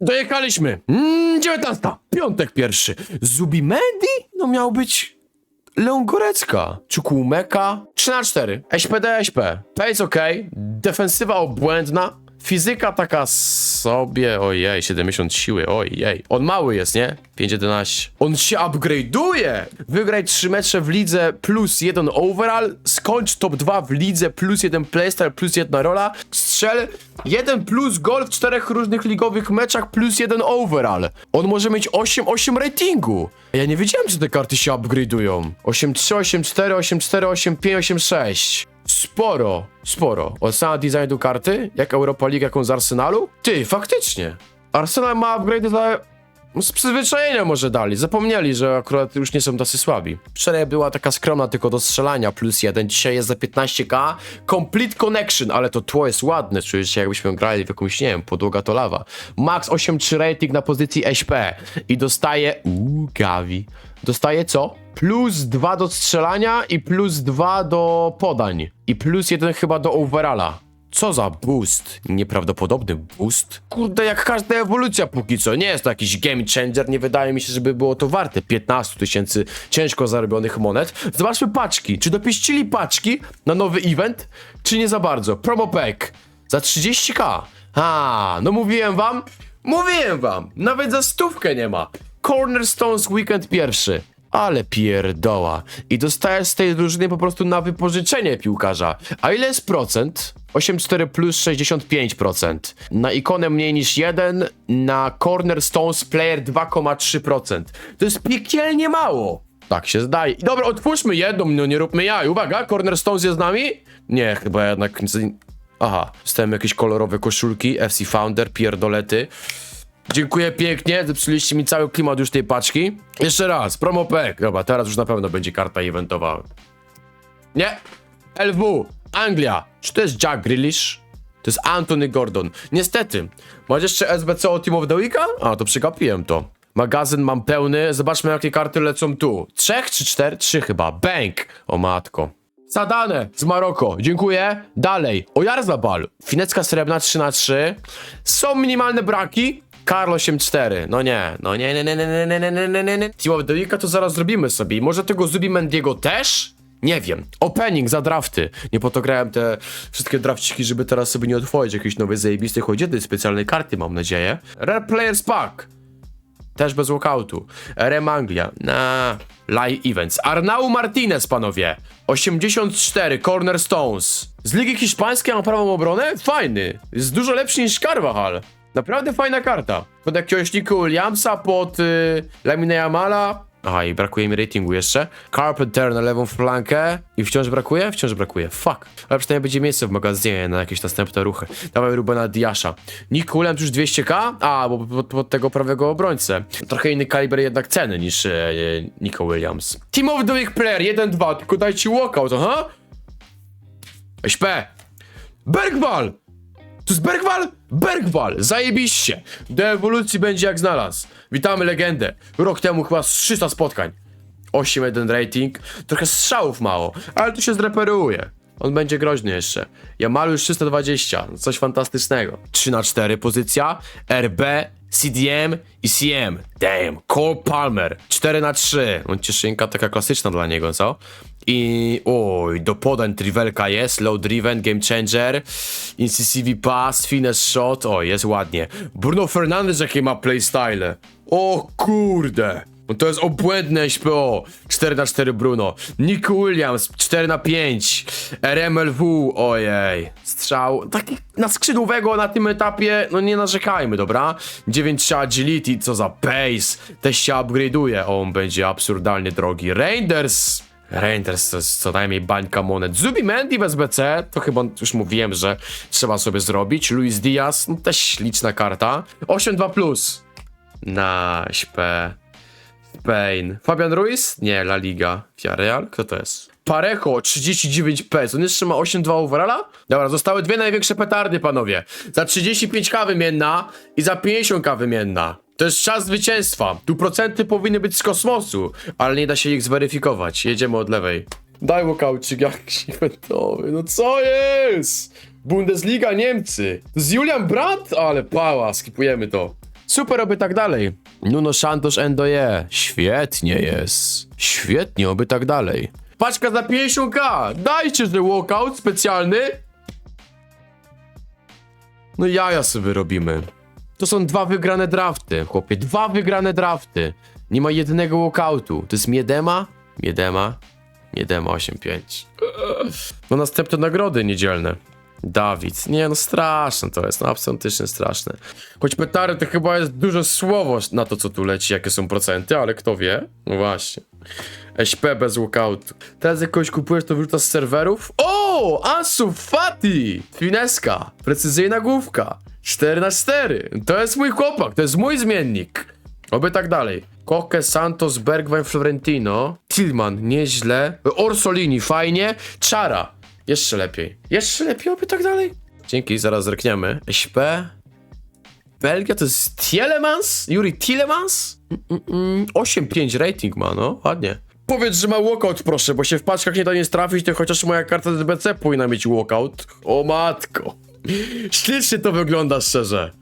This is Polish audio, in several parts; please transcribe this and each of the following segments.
Dojechaliśmy. Mm, 19. Piątek pierwszy. Zubimendi? No miał być Leon Gorecka. Czukłumeka. 3 na 4. SPD, SP. Pace ok. Defensywa obłędna. Fizyka taka sobie, ojej, 70 siły, ojej. On mały jest, nie? 5-11. On się upgrade'uje! Wygraj 3 mecze w lidze plus 1 overall, skończ top 2 w lidze plus 1 playstyle plus 1 rola, strzel 1 plus gol w czterech różnych ligowych meczach plus 1 overall. On może mieć 8-8 ratingu. Ja nie wiedziałem, że te karty się upgrade'ują. 8-3, 8-4, 8-4, 8-5, 8-6. Sporo, sporo. Ocena designu karty, jak Europa League, jaką z Arsenalu? Ty, faktycznie. Arsenal ma upgrade dla... Z przyzwyczajenia może dali. Zapomnieli, że akurat już nie są tacy słabi. Wczoraj była taka skromna tylko do strzelania, plus jeden. Dzisiaj jest za 15k. Complete connection, ale to tło jest ładne. Czujesz się jakbyśmy grali w jakąś, nie wiem, podłoga to lawa. Max 8.3 rating na pozycji SP. I dostaje... Uuu, Gavi. Dostaje co? Plus 2 do strzelania i plus 2 do podań. I plus 1 chyba do overalla. Co za boost? Nieprawdopodobny boost. Kurde, jak każda ewolucja póki co. Nie jest to jakiś game changer. Nie wydaje mi się, żeby było to warte 15 tysięcy ciężko zarobionych monet. Zobaczmy paczki. Czy dopieścili paczki na nowy event? Czy nie za bardzo? Promo pack za 30k. A, no mówiłem wam. Mówiłem wam. Nawet za stówkę nie ma. Cornerstones Weekend pierwszy. Ale pierdoła. I dostajesz z tej drużyny po prostu na wypożyczenie piłkarza. A ile jest procent? 8,4 plus 65%. Na ikonę mniej niż 1, na Cornerstones Player 2,3%. To jest piekielnie mało. Tak się zdaje. I Dobra, otwórzmy jedną, no nie róbmy jaj. Uwaga, Cornerstones jest z nami? Nie, chyba jednak... Aha, dostałem jakieś kolorowe koszulki, FC Founder, pierdolety. Dziękuję pięknie, zepsuliście mi cały klimat już tej paczki. Jeszcze raz, promo pack. Dobra, teraz już na pewno będzie karta eventowa. Nie. LW, Anglia. Czy to jest Jack Grealish? To jest Anthony Gordon. Niestety. Masz jeszcze SBC o Team of the Weeka? A, to przegapiłem to. Magazyn mam pełny. Zobaczmy, jakie karty lecą tu. Trzech czy cztery? Trzy chyba. Bank. O matko. Sadane z Maroko. Dziękuję. Dalej. Ojarzabal. Finecka srebrna 3 na 3 Są minimalne braki. Karl 8-4. No nie. No nie, nie, nie, nie, nie, nie, nie, nie, nie, nie. Team of the to zaraz zrobimy sobie. I może tego Zubimendiego też? Nie wiem. Opening za drafty. Nie po to grałem te wszystkie drafciki, żeby teraz sobie nie otworzyć jakiejś nowej zajebistej jednej specjalnej karty, mam nadzieję. Rare Players Pack. Też bez walkoutu. RM Anglia. Na Live Events. Arnau Martinez, panowie. 84, Cornerstones. Z Ligi Hiszpańskiej ma prawą obronę? Fajny. Jest dużo lepszy niż Carvajal. Naprawdę fajna karta. Pod jakiegoś Nico Williamsa, pod y, Lamine Yamala. Aha, i brakuje mi ratingu jeszcze. Carpenter na lewą flankę. I wciąż brakuje? Wciąż brakuje. Fuck. Ale przynajmniej będzie miejsce w magazynie na jakieś następne ruchy. Dawaj Rubena Diasza. Nick Williams już 200k? A, bo pod, pod tego prawego obrońcę. Trochę inny kaliber jednak ceny niż e, Nico Williams. Team of the Week Player 1-2, tylko dajcie walkout, aha. SP. Bergwal! To jest Bergwal? Bergwal! Zajebiście! Do ewolucji będzie jak znalazł. Witamy legendę. Rok temu chyba z 300 spotkań. 8-1 rating. Trochę strzałów mało, ale tu się zreperuje. On będzie groźny jeszcze. Jamal już 320. Coś fantastycznego. 3 na 4 pozycja. RB, CDM i CM. Damn. Cole Palmer. 4 na 3. On cieszynka taka klasyczna dla niego, co? I oj, do podań Trivelka jest, low driven, game changer, incisive pass, finesse shot, o jest ładnie. Bruno Fernandes jakie ma playstyle. O kurde. No to jest obłędne SPO. 4 na 4 Bruno. Nick Williams 4 na 5. RMLW, ojej. Strzał. Taki na skrzydłowego na tym etapie, no nie narzekajmy, dobra? 9 agility, co za pace. Też się upgrade'uje. O, on będzie absurdalnie drogi. Reinders. Reinders to jest co najmniej bańka monet. Zubi Mendy w SBC, to chyba już mówiłem, że trzeba sobie zrobić. Luis Diaz, no też śliczna karta. 8-2 plus. Na śpę. Spain. Fabian Ruiz? Nie, La Liga. Villarreal? Kto to jest? Parejo, 39p. On jeszcze ma 8-2 overalla? Dobra, zostały dwie największe petardy, panowie. Za 35k wymienna i za 50k wymienna. To jest czas zwycięstwa. Tu procenty powinny być z kosmosu, ale nie da się ich zweryfikować. Jedziemy od lewej. Daj łokauczyk jakiś eventowy. No co jest? Bundesliga Niemcy. Z Julian Brandt? Ale pała, skipujemy to. Super, oby tak dalej. Nuno Santos Endoye. Świetnie jest. Świetnie, oby tak dalej. Paczka za 50k. Dajcie, że walkout specjalny. No jaja sobie robimy. To są dwa wygrane drafty, chłopie. Dwa wygrane drafty. Nie ma jednego walkoutu. To jest Miedema? Miedema? Miedema 8-5. No następne nagrody niedzielne. Dawid. Nie no, straszne to jest, no absolutycznie straszne. Choć petary to chyba jest duże słowo na to, co tu leci, jakie są procenty, ale kto wie? No właśnie. SP bez walkoutu. Teraz jak kogoś kupujesz, to wyrzuca z serwerów. O! Ansu Fati! Fineska. Precyzyjna główka. 4 na 4 To jest mój chłopak, to jest mój zmiennik. Oby tak dalej. Koke, Santos, Bergwijn, Florentino. Tillman, nieźle. Orsolini, fajnie. Czara. Jeszcze lepiej. Jeszcze lepiej, oby tak dalej. Dzięki, zaraz zerkniemy. SP. Belgia to jest Tielemans? Juri Tielemans? Mm, mm, mm. 8,5 rating ma, no. Ładnie. Powiedz, że ma walkout, proszę, bo się w paczkach nie da nie trafić, to chociaż moja karta DBC powinna mieć walkout. O matko. Ślicznie to wygląda, szczerze.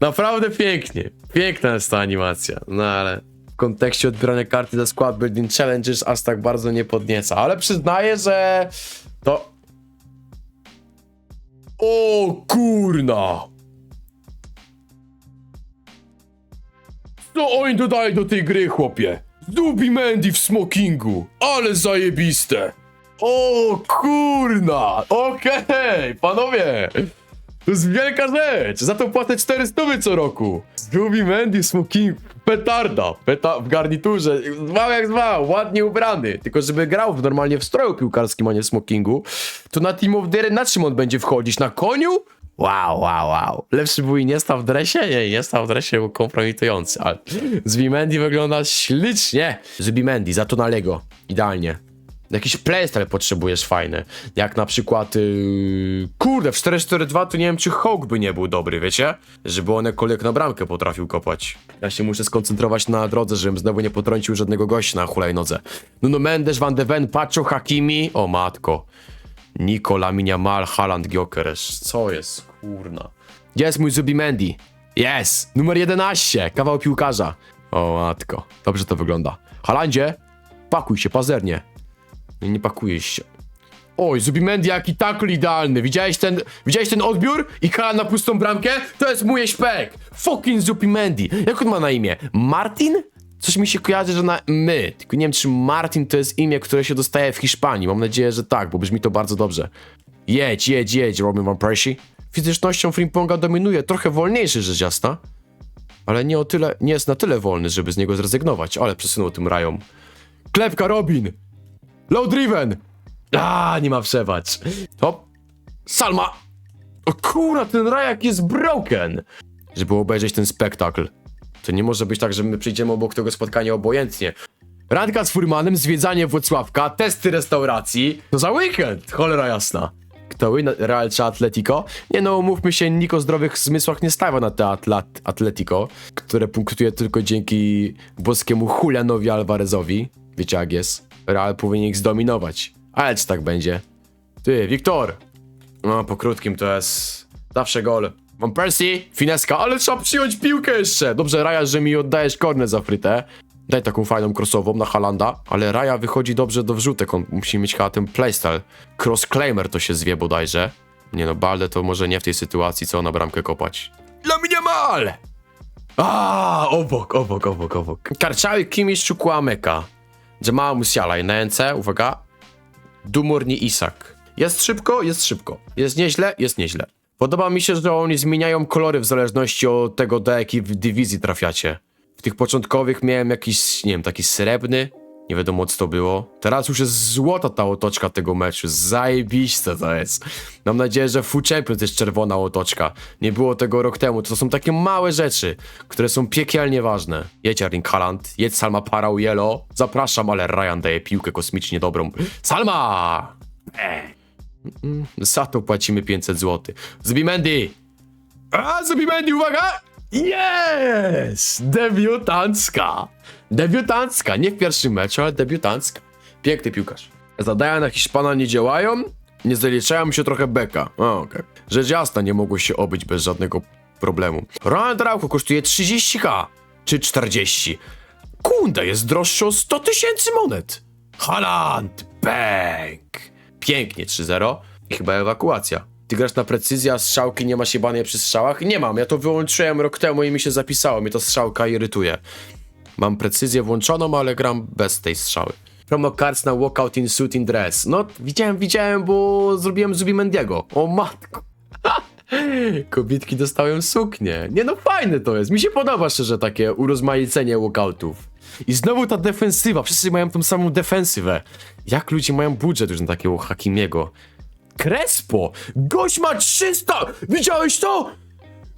Naprawdę pięknie. Piękna jest ta animacja. No ale w kontekście odbierania karty ze Squad Building Challenges aż tak bardzo nie podnieca. Ale przyznaję, że to... O kurna! Co oni dodają do tej gry, chłopie? Zubi Mandy w smokingu. Ale zajebiste. O kurna! Okej, panowie! To jest wielka rzecz! Za to płacę 400 co roku! Zubi Mandy w smokingu. Petarda! Peta w garniturze. Zwał jak zwał, ładnie ubrany. Tylko żeby grał w, normalnie w stroju piłkarskim, a nie smokingu, to na Team of Year na czym on będzie wchodzić? Na koniu? Wow, wow, wow. Lepszy i nie stał w dresie? Nie, nie stał w dresie, był kompromitujący, ale Zubimendi wygląda ślicznie. Zubimendi, za to na Lego. Idealnie. Jakiś playstyle potrzebujesz fajny. Jak na przykład. Yy... Kurde, w 4-4-2 to nie wiem, czy Hawk by nie był dobry, wiecie? Żeby on kolek na bramkę potrafił kopać. Ja się muszę skoncentrować na drodze, żebym znowu nie potrącił żadnego gościa na hulajnodze. Nuno Mendes, Van de Ven, Pacho, Hakimi. O matko. Nikola, Miniamal, Haaland, Gyökeres. Co jest, kurna. Gdzie jest mój Zubimendi? Jest! Numer 11, kawał piłkarza. O matko, dobrze to wygląda. Halandzie, pakuj się pazernie. Nie, nie pakujesz się. Oj, Zubimendi jaki tackle idealny. Widziałeś ten, widziałeś ten odbiór? I Hala na pustą bramkę? To jest mój szpek. Fucking Zubimendi. Jak on ma na imię? Martin? Coś mi się kojarzy, że na my. Tylko nie wiem, czy Martin to jest imię, które się dostaje w Hiszpanii. Mam nadzieję, że tak, bo brzmi to bardzo dobrze. Jedź, jedź, jedź, Robin Van Persie. Fizycznością Frimponga dominuje, trochę wolniejszy, rzecz jasna. Ale nie o tyle, nie jest na tyle wolny, żeby z niego zrezygnować, ale przesunął tym rajom. Klepka Robin! Low driven! A, nie ma przebacz. Hop. Salma! O kurwa, ten rajak jest broken! Żeby obejrzeć ten spektakl. To nie może być tak, że my przyjdziemy obok tego spotkania obojętnie. Randka z Furmanem, zwiedzanie Włocławka, testy restauracji. To za weekend, cholera jasna. Kto win? Real czy Atletico? Nie no, umówmy się, nikt o zdrowych zmysłach nie stawia na te atlat Atletico, które punktuje tylko dzięki boskiemu Julianowi Alvarezowi. Wiecie jak jest. Real powinien ich zdominować. Ale czy tak będzie? Ty, Wiktor! No, po krótkim to jest zawsze gol. Van Persie, fineska, ale trzeba przyjąć piłkę jeszcze. Dobrze, Raja, że mi oddajesz kornę za frytę. Daj taką fajną crossową na Halanda, ale Raja wychodzi dobrze do wrzutek, on musi mieć chyba ten playstyle. Cross-claimer to się zwie bodajże. Nie no, Balde to może nie w tej sytuacji, co na bramkę kopać. Dla mnie mal! A, obok, obok, obok, obok. Karczały Kimiś Czukłameka. Jamal Musiala na NC, uwaga. Dumurni Isak. Jest szybko, jest szybko. Jest nieźle, jest nieźle. Podoba mi się, że oni zmieniają kolory w zależności od tego, do jakiej dywizji trafiacie. W tych początkowych miałem jakiś, nie wiem, taki srebrny. Nie wiadomo co to było. Teraz już jest złota ta otoczka tego meczu. Zajebiste to jest. Mam nadzieję, że Food Champions jest czerwona otoczka. Nie było tego rok temu. To są takie małe rzeczy, które są piekielnie ważne. Jedź Erling Haaland, jedź Salma Parał Yellow. Zapraszam, ale Ryan daje piłkę kosmicznie dobrą. Salma! Mm, Za to płacimy 500 zł. Zubimendi! A, Zubimendi, uwaga! Jest! Debiutancka! Debiutancka, nie w pierwszym meczu, ale debiutancka. Piękny piłkarz. Zadania na Hiszpana nie działają, nie zaliczają mi się trochę beka. A, okej. Rzecz jasna, nie mogło się obyć bez żadnego problemu. Ronald Araujo kosztuje 30k, czy 40. Kunda jest droższy o 100 tysięcy monet. Haaland, bang! Pięknie 3-0 i chyba ewakuacja. Ty grasz na precyzję, a strzałki nie masz jebanie przy strzałach? Nie mam, ja to wyłączyłem rok temu i mi się zapisało, mnie to strzałka irytuje. Mam precyzję włączoną, ale gram bez tej strzały. Promo cards na walkout in suit in dress. No, widziałem, widziałem, bo zrobiłem Zubimendiego. O matko. Kobietki dostałem suknię. Nie no, fajne to jest. Mi się podoba szczerze takie urozmaicenie walkoutów. I znowu ta defensywa. Wszyscy mają tą samą defensywę. Jak ludzie mają budżet już na takiego Hakimiego? Crespo! Gość ma 300! Widziałeś to?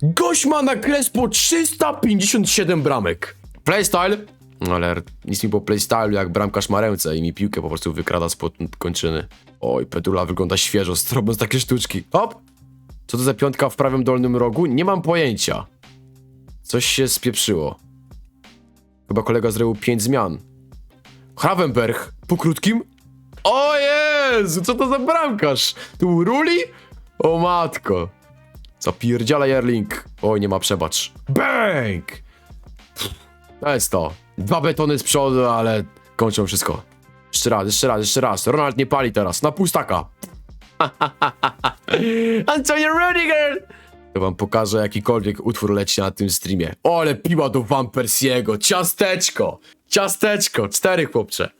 Gość ma na Crespo 357 bramek. Playstyle? No ale nic mi po playstylu, jak bramkarz ma ręce i mi piłkę po prostu wykrada spod kończyny. Oj, Pedula wygląda świeżo, robiąc takie sztuczki. Hop! Co to za piątka w prawym dolnym rogu? Nie mam pojęcia. Coś się spieprzyło. Chyba kolega zrobił 5 zmian. Gravenberg po krótkim? O Jezu, co to za bramkarz? Tu Ruli? O matko. Zapierdziala Erling. Oj, nie ma przebacz. Bang! To jest to. Dwa betony z przodu, ale kończą wszystko. Jeszcze raz, jeszcze raz, jeszcze raz. Ronald nie pali teraz. Na pustaka. Antonio Rudiger! To wam pokażę jakikolwiek utwór leci na tym streamie. O, ale piła do Van Persiego. Ciasteczko. Ciasteczko. Cztery chłopcze.